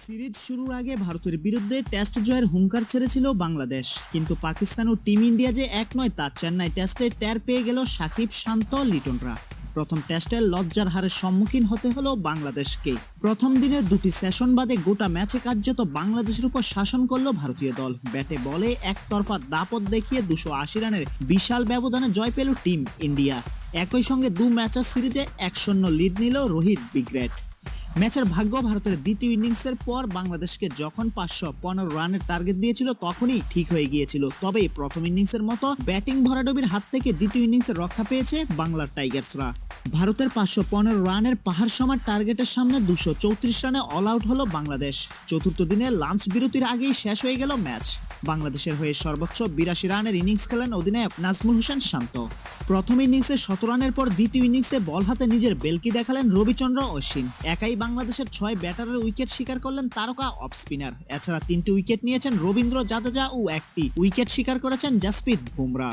Series শুরুর আগে ভারতের বিরুদ্ধে টেস্ট জয়ের হুঙ্কার ছেড়েছিল বাংলাদেশ। কিন্তু পাকিস্তান ও টিম ইন্ডিয়া যে এক নয় তা চেন্নাই টেস্টে টের পেয়ে গেল সাকিব শান্ত, লিটনরা। প্রথম টেস্টে লজ্জার হারের সম্মুখীন হতে হলো বাংলাদেশকে প্রথম দিনের দুটি সেশন বাদে গোটা ম্যাচে কার্যত বাংলাদেশের উপর শাসন করল ভারতীয় দল। ব্যাটে বলে একতরফা দাপট দেখিয়ে দুশো আশি রানের বিশাল ব্যবধানে জয় পেল টিম ইন্ডিয়া। একই সঙ্গে দু ম্যাচের সিরিজে এক শূন্য লিড নিল রোহিত বিগ্রেট। ম্যাচের ভাগ্য ভারতের দ্বিতীয় ইনিংসের পর বাংলাদেশকে যখন পাঁচশো পনেরো রানের টার্গেট দিয়েছিল, তখনই ঠিক হয়ে গিয়েছিল। তবে প্রথম ইনিংসের মতো ব্যাটিং ভরাডবির হাত থেকে দ্বিতীয় ইনিংসে রক্ষা পেয়েছে বাংলার টাইগার্সরা। ভারতের পাঁচশো পনেরো রানের পাহাড় সমান টার্গেটের সামনে দুশো চৌত্রিশ রানে অল আউট হলো বাংলাদেশ। চতুর্থ দিনে লাঞ্চ বিরতির আগেই শেষ হয়ে গেল ম্যাচ। বাংলাদেশের হয়ে সর্বোচ্চ বিরাশি রানের ইনিংস খেলেন অধিনায়ক নাজমুল হোসেন শান্ত। প্রথম ইনিংসে শত রানের পর দ্বিতীয় ইনিংসে বল হাতে নিজের বেলকি দেখালেন রবিচন্দ্র অশ্বিন। একাই বাংলাদেশের ছয় ব্যাটারের উইকেট শিকার করলেন তারকা অফ স্পিনার। এছাড়া তিনটি উইকেট নিয়েছেন রবীন্দ্র জাদেজা ও একটি উইকেট শিকার করেছেন জাসপ্রীত বুমরা।